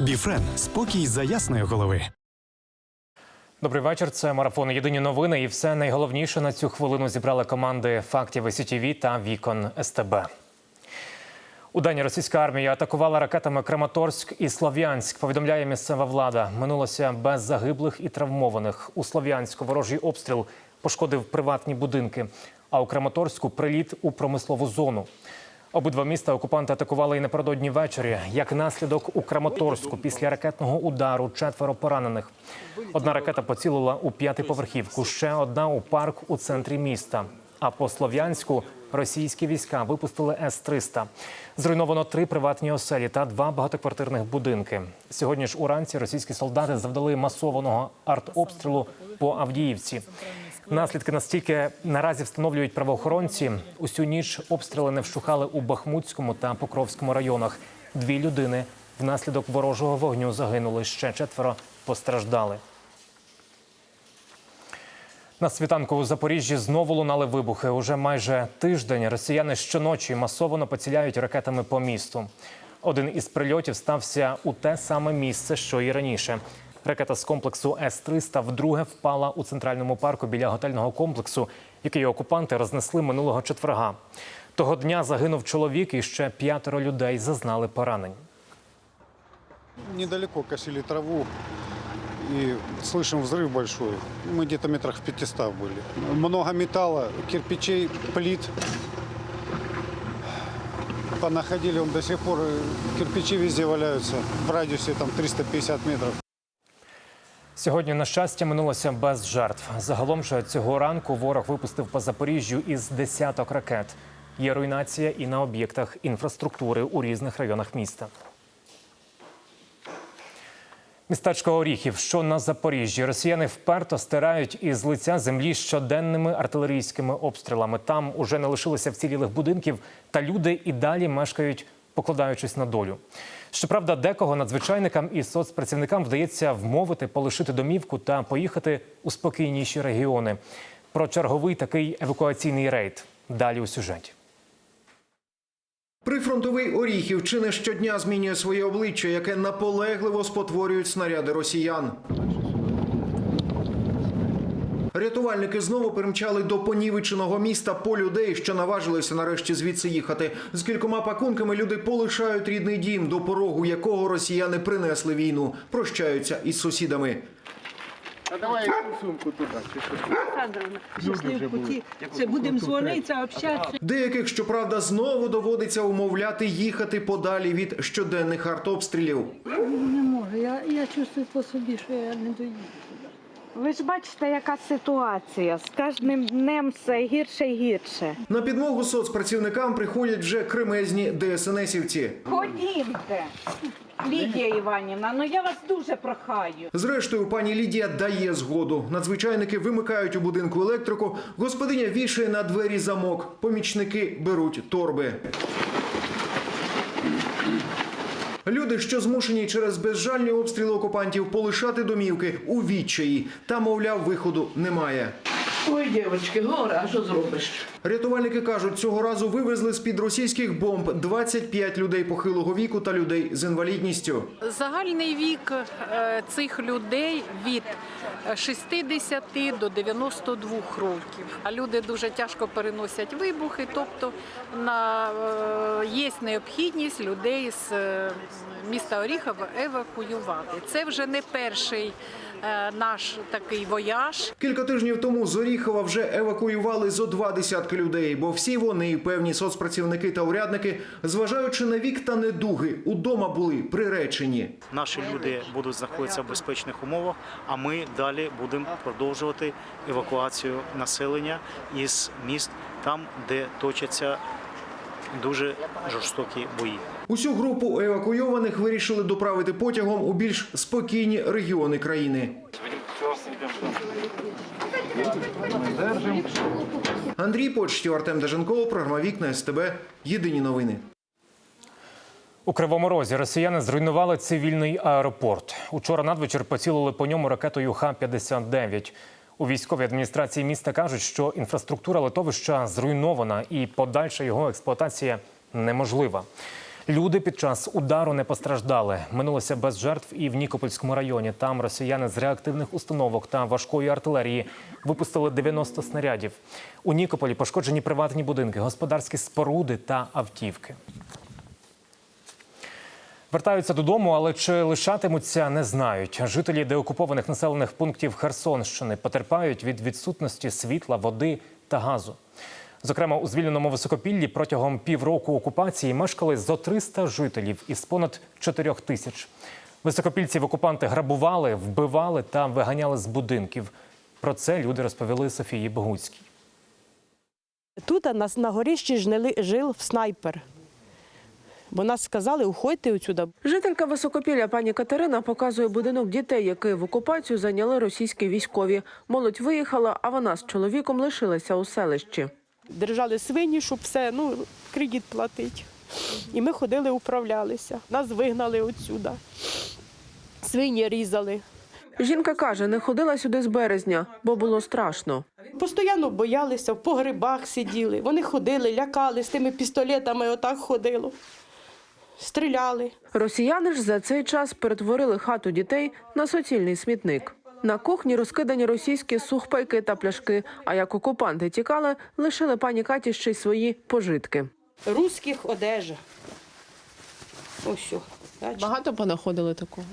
Біфрен спокій за ясної голови. Добрий вечір. Це марафон. Єдині новини. І все найголовніше на цю хвилину зібрали команди фактів СІТІВІ та Вікон СТБ. У день російська армія атакувала ракетами Краматорськ і Слов'янськ. Повідомляє місцева влада. Минулося без загиблих і травмованих. У Слов'янську ворожий обстріл пошкодив приватні будинки. А у Краматорську приліт у промислову зону. Обидва міста окупанти атакували і напередодні ввечері. Як наслідок у Краматорську після ракетного удару четверо поранених. Одна ракета поцілила у п'ятиповерхівку, ще одна у парк у центрі міста. А по Слов'янську російські війська випустили С-300. Зруйновано три приватні оселі та два багатоквартирних будинки. Сьогодні ж уранці російські солдати завдали масованого артобстрілу по Авдіївці. Наслідки настільки наразі встановлюють правоохоронці. Усю ніч обстріли не вщухали у Бахмутському та Покровському районах. Дві людини внаслідок ворожого вогню загинули. Ще четверо постраждали. На світанку у Запоріжжі знову лунали вибухи. Уже майже тиждень росіяни щоночі масово поціляють ракетами по місту. Один із прильотів стався у те саме місце, що і раніше. Ракета з комплексу С-300 вдруге впала у центральному парку біля готельного комплексу, який окупанти рознесли минулого четверга. Того дня загинув чоловік і ще п'ятеро людей зазнали поранень. Недалеко косили траву и слышим взрыв большой. Мы где-то метрах в 500 были. Много металла, кирпичей, плит. Понаходили, он до сих пор э, кирпичи везде валяются в радиусе там 350 метров. Сьогодні, на щастя, минулося без жертв. Загалом же цього ранку ворог випустив по Запоріжжю із десяток ракет. Є руйнація і на об'єктах інфраструктури у різних районах міста. Містечко Оріхів, що на Запоріжжі, росіяни вперто стирають із лиця землі щоденними артилерійськими обстрілами. Там уже не лишилося вцілілих будинків, та люди і далі мешкають, покладаючись на долю. Щоправда, декого надзвичайникам і соцпрацівникам вдається вмовити полишити домівку та поїхати у спокійніші регіони. Про черговий такий евакуаційний рейд. Далі у сюжеті. Прифронтовий Оріхів чи не щодня змінює своє обличчя, яке наполегливо спотворюють снаряди росіян. Рятувальники знову перемчали до понівеченого міста по людей, що наважилися нарешті звідси їхати. З кількома пакунками люди полишають рідний дім, до порогу якого росіяни принесли війну, прощаються із сусідами. Олександровна, щасливі в путі. Це будемо дзвонитися, общатися. Деяких, щоправда, знову доводиться умовляти їхати подалі від щоденних артобстрілів. Не можу. Я, я чувствую по собі, що я не доїду. Ви ж бачите, яка ситуація. З кожним днем все гірше і гірше. На підмогу соцпрацівникам приходять вже кремезні ДСНСівці. Ходімте, Лідія Іванівна, ну я вас дуже прохаю. Зрештою, пані Лідія дає згоду. Надзвичайники вимикають у будинку електрику. Господиня вішає на двері замок. Помічники беруть торби. Люди, що змушені через безжальні обстріли окупантів полишати домівки у відчаї, та мовляв, виходу немає. Ой, дівчатки, горе, а що зробиш? Рятувальники кажуть, цього разу вивезли з під російських бомб 25 людей похилого віку та людей з інвалідністю. Загальний вік е, цих людей від е, 60 до 92 років. А люди дуже тяжко переносять вибухи, тобто на, е, є необхідність людей з е, міста Оріхова евакуювати. Це вже не перший наш такий вояж. Кілька тижнів тому з Оріхова вже евакуювали зо два десятки людей, бо всі вони, певні соцпрацівники та урядники, зважаючи на вік та недуги, удома були приречені. Наші люди будуть знаходитися в безпечних умовах, а ми далі будемо продовжувати евакуацію населення із міст там, де точаться дуже жорстокі бої. Усю групу евакуйованих вирішили доправити потягом у більш спокійні регіони країни. Андрій Почтів, Артем Даженков, програма Вікна СТБ. Єдині новини. У Кривому Розі росіяни зруйнували цивільний аеропорт. Учора надвечір поцілили по ньому ракетою Х-59. У військовій адміністрації міста кажуть, що інфраструктура литовища зруйнована і подальша його експлуатація неможлива. Люди під час удару не постраждали. Минулося без жертв і в Нікопольському районі. Там росіяни з реактивних установок та важкої артилерії випустили 90 снарядів. У Нікополі пошкоджені приватні будинки, господарські споруди та автівки. Вертаються додому, але чи лишатимуться, не знають. Жителі деокупованих населених пунктів Херсонщини потерпають від відсутності світла, води та газу. Зокрема, у звільненому високопіллі протягом півроку окупації мешкали зо 300 жителів із понад 4 тисяч. Високопільців окупанти грабували, вбивали та виганяли з будинків. Про це люди розповіли Софії Богуцькій. Тут нас на горищі жнили, жив снайпер. Бо нас сказали, уходьте отсюди. Жителька Високопілля пані Катерина показує будинок дітей, який в окупацію зайняли російські військові. Молодь виїхала, а вона з чоловіком лишилася у селищі. Держали свині, щоб все, ну, кредит платити. І ми ходили, управлялися. Нас вигнали отсюди. Свині різали. Жінка каже, не ходила сюди з березня, бо було страшно. Постійно боялися, в погребах сиділи. Вони ходили, лякали з тими пістолетами, отак ходило. Стріляли. Росіяни ж за цей час перетворили хату дітей на суцільний смітник. На кухні розкидані російські сухпайки та пляшки. А як окупанти тікали, лишили пані Каті ще й свої пожитки. Руських одежа. Ось бачите? Багато понаходили такого.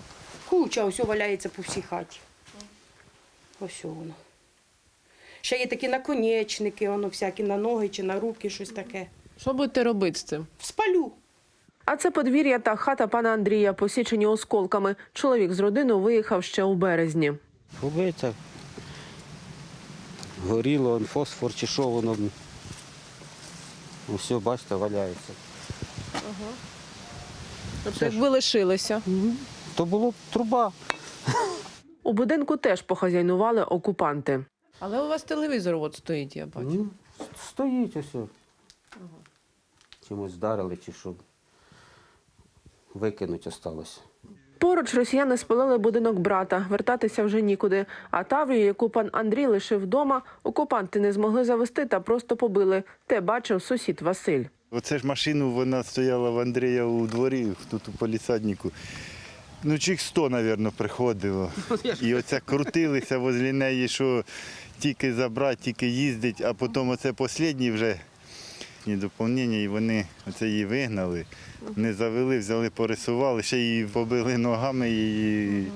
Куча ось валяється по всій хаті. Ось воно. Ще є такі наконечники, воно всякі на ноги чи на руки, щось таке. Що будете робити з цим? Спалю. А це подвір'я та хата пана Андрія, посічені осколками. Чоловік з родиною виїхав ще у березні. Побите. Горіло, он фосфор чи що воно. Ну, все, бачите, валяється. Тобто, якби лишилися. То було б труба. У будинку теж похазяйнували окупанти. Але у вас телевізор от стоїть, я бачу. Ну, Стоїть ось. Чимось вдарили чи що. Викинуть осталось. Поруч росіяни спалили будинок брата. Вертатися вже нікуди. А Таврію, яку пан Андрій лишив вдома, окупанти не змогли завести та просто побили. Те бачив сусід Василь. Оце ж машину вона стояла в Андрія у дворі, тут у полісаднику. Ну, чих 100, мабуть, приходило. І оце крутилися возле неї, що тільки забрати, тільки їздить, а потім оце останній вже доповнення, і вони оце її вигнали, не завели, взяли, порисували, ще її побили ногами її.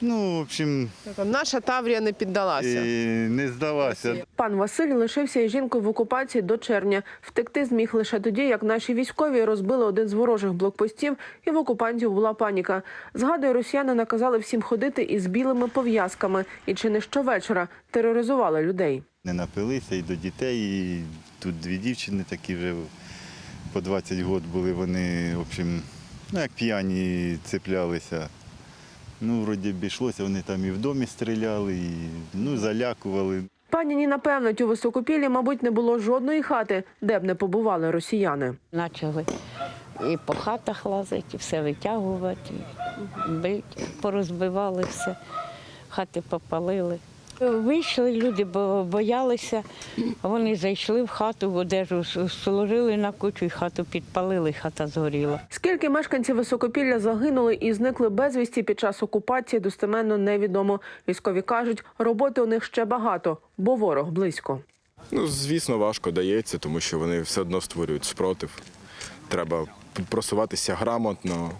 Ну, в общем, Наша Таврія не піддалася. і не здалася. Пан Василь лишився із жінкою в окупації до червня. Втекти зміг лише тоді, як наші військові розбили один з ворожих блокпостів, і в окупантів була паніка. Згадує, росіяни наказали всім ходити із білими пов'язками і чи не щовечора тероризували людей. Не напилися і до дітей, і тут дві дівчини такі вже по 20 років були, вони, в общем, ну як п'яні цеплялися. Ну, вроді б йшлося, вони там і в домі стріляли, і ну, залякували. Пані Ніна певнить, у високопіллі, мабуть, не було жодної хати, де б не побували росіяни. Почали і по хатах лазити, і все витягувати, і бити, порозбивали все, хати попалили. Вийшли люди, бо боялися. Вони зайшли в хату, в одежу сложили на кучу і хату підпалили, хата згоріла. Скільки мешканців високопілля загинули і зникли безвісті під час окупації, достеменно невідомо. Військові кажуть, роботи у них ще багато, бо ворог близько. Ну, звісно, важко дається, тому що вони все одно створюють спротив. Треба просуватися грамотно.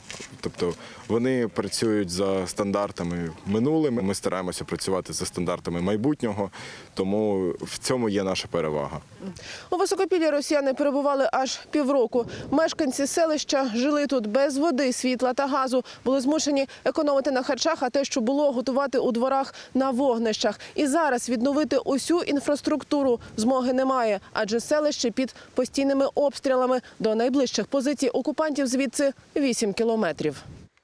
Тобто вони працюють за стандартами минулими. Ми стараємося працювати за стандартами майбутнього, тому в цьому є наша перевага. У Високопіллі росіяни перебували аж півроку. Мешканці селища жили тут без води, світла та газу. Були змушені економити на харчах, а те, що було, готувати у дворах на вогнищах. І зараз відновити усю інфраструктуру змоги немає, адже селище під постійними обстрілами до найближчих позицій окупантів звідси 8 кілометрів.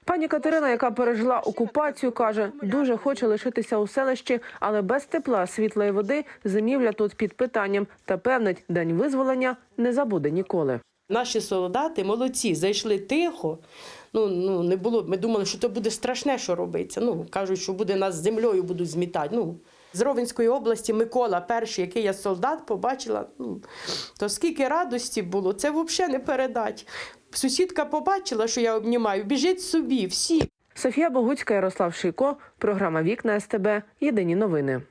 Пані Катерина, яка пережила окупацію, каже, дуже хоче лишитися у селищі, але без тепла, світла і води зимівля тут під питанням. Та певнить, день визволення не забуде ніколи. Наші солдати молодці, зайшли тихо. Ну, ну не було. Ми думали, що це буде страшне, що робиться. Ну кажуть, що буде нас землею будуть змітати. Ну з Ровенської області Микола, перший, який я солдат, побачила. Ну то скільки радості було, це взагалі не передать. Сусідка побачила, що я обнімаю, біжить собі, всі. Софія Богуцька, Ярослав Шийко. Програма Вікна СТБ. Єдині новини.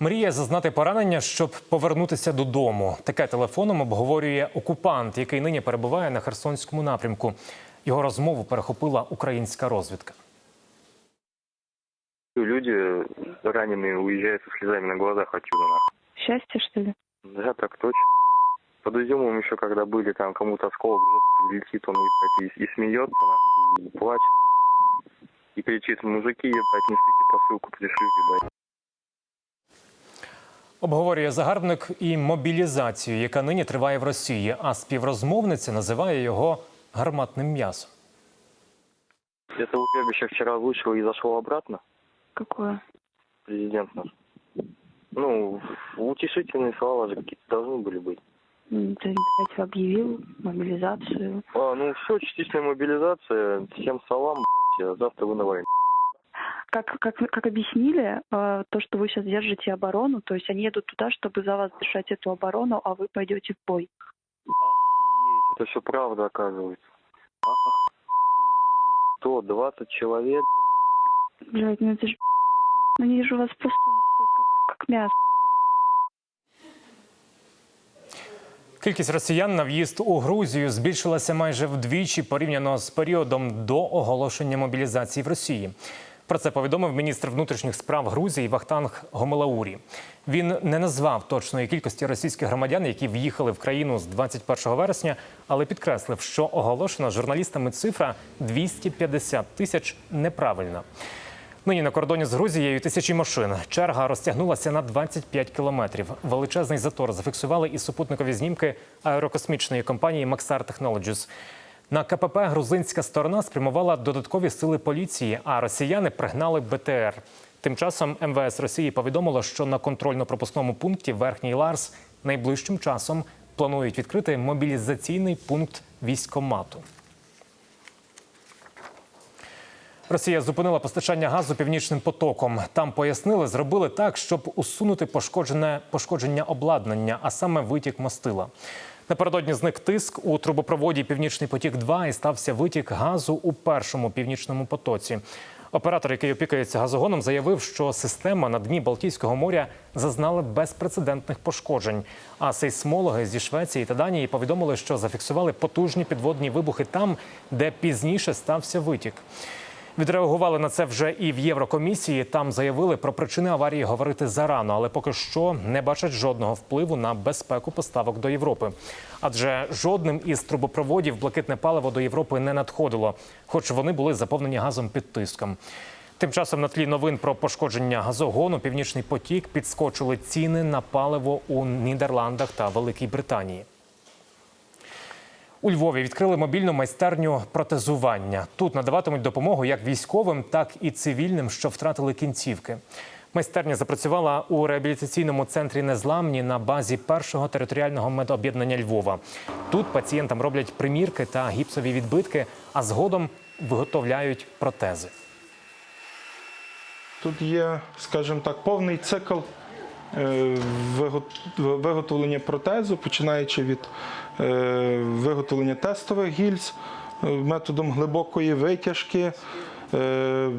Мріє зазнати поранення, щоб повернутися додому. Таке телефоном обговорює окупант, який нині перебуває на Херсонському напрямку. Його розмову перехопила українська розвідка. Люди раненые уезжают со слезами на глазах отсюда. нахуй. Счастье, что ли? Да, так точно. Под Изюмом еще когда были, там кому-то осколок в жопу прилетит, он ебать, и, и смеется, нахуй, и плачет. И кричит, мужики, ебать, несите посылку, пришлю, ебать. Обговорює загарбник і мобілізацію, яка нині триває в Росії, а співрозмовниця називає його гарматним м'ясом. Это убежище вчера вышел и зашло обратно, Какое? президент наш. Ну, утешительные слова же какие-то должны были быть. Ты, блядь, объявил мобилизацию. А, ну все, частичная мобилизация, всем салам, блядь, а завтра вы на войне. Как, как, как объяснили, э, то, что вы сейчас держите оборону, то есть они едут туда, чтобы за вас держать эту оборону, а вы пойдете в бой. Это все правда, оказывается. Кто? 20 человек? Блядь, ну это же... Ну они же у вас просто нахуй, как, как мясо. Кількість росіян на в'їзд у Грузію збільшилася майже вдвічі порівняно з періодом до оголошення мобілізації в Росії. Про це повідомив міністр внутрішніх справ Грузії Вахтанг Гомелаурі. Він не назвав точної кількості російських громадян, які в'їхали в країну з 21 вересня, але підкреслив, що оголошена журналістами цифра 250 тисяч неправильна. Нині на кордоні з Грузією тисячі машин. Черга розтягнулася на 25 кілометрів. Величезний затор зафіксували і супутникові знімки аерокосмічної компанії Maxar Technologies. На КПП грузинська сторона спрямувала додаткові сили поліції, а росіяни пригнали БТР. Тим часом МВС Росії повідомило, що на контрольно-пропускному пункті Верхній Ларс найближчим часом планують відкрити мобілізаційний пункт військомату. Росія зупинила постачання газу північним потоком. Там пояснили, зробили так, щоб усунути пошкоджене пошкодження обладнання, а саме витік мастила. Напередодні зник тиск у трубопроводі Північний потік 2 і стався витік газу у першому північному потоці. Оператор, який опікається газогоном, заявив, що система на дні Балтійського моря зазнала безпрецедентних пошкоджень. А сейсмологи зі Швеції та Данії повідомили, що зафіксували потужні підводні вибухи там, де пізніше стався витік. Відреагували на це вже і в Єврокомісії. Там заявили про причини аварії говорити зарано, але поки що не бачать жодного впливу на безпеку поставок до Європи. Адже жодним із трубопроводів блакитне паливо до Європи не надходило, хоч вони були заповнені газом під тиском. Тим часом на тлі новин про пошкодження газогону Північний потік підскочили ціни на паливо у Нідерландах та Великій Британії. У Львові відкрили мобільну майстерню протезування. Тут надаватимуть допомогу як військовим, так і цивільним, що втратили кінцівки. Майстерня запрацювала у реабілітаційному центрі Незламні на базі першого територіального медоб'єднання Львова. Тут пацієнтам роблять примірки та гіпсові відбитки, а згодом виготовляють протези. Тут є, скажімо так, повний цикл е, виготовлення протезу, починаючи від виготовлення тестових гільз е, методом глибокої витяжки, е,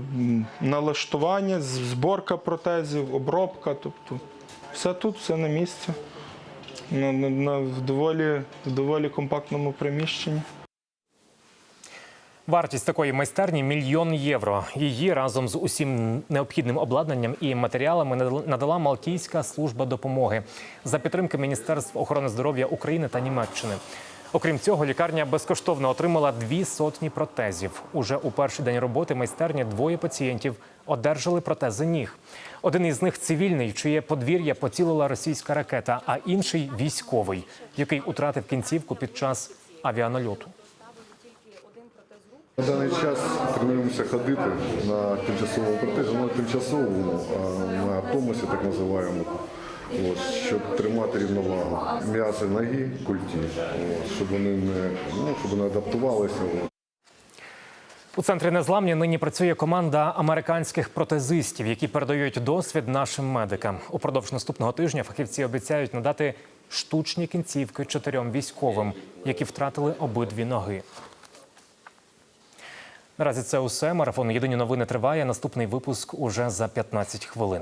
налаштування, зборка протезів, обробка. Тобто все тут, все на місці, на, на, на в, доволі, в доволі компактному приміщенні. Вартість такої майстерні мільйон євро. Її разом з усім необхідним обладнанням і матеріалами надала Малтійська служба допомоги за підтримки Міністерств охорони здоров'я України та Німеччини. Окрім цього, лікарня безкоштовно отримала дві сотні протезів. Уже у перший день роботи майстерні двоє пацієнтів одержали протези ніг. Один із них цивільний, чиє подвір'я поцілила російська ракета, а інший військовий, який утратив кінцівку під час авіанальоту. На даний час тренуємося ходити на тимчасовому протезі, ну тимчасовому, а на томосі так називаємо, от, щоб тримати рівновагу. М'язи ноги, культі, от, щоб вони не, ну, щоб вони адаптувалися. У центрі незламні нині працює команда американських протезистів, які передають досвід нашим медикам. Упродовж наступного тижня фахівці обіцяють надати штучні кінцівки чотирьом військовим, які втратили обидві ноги. Наразі це усе. Марафон Єдині новини триває. Наступний випуск уже за 15 хвилин.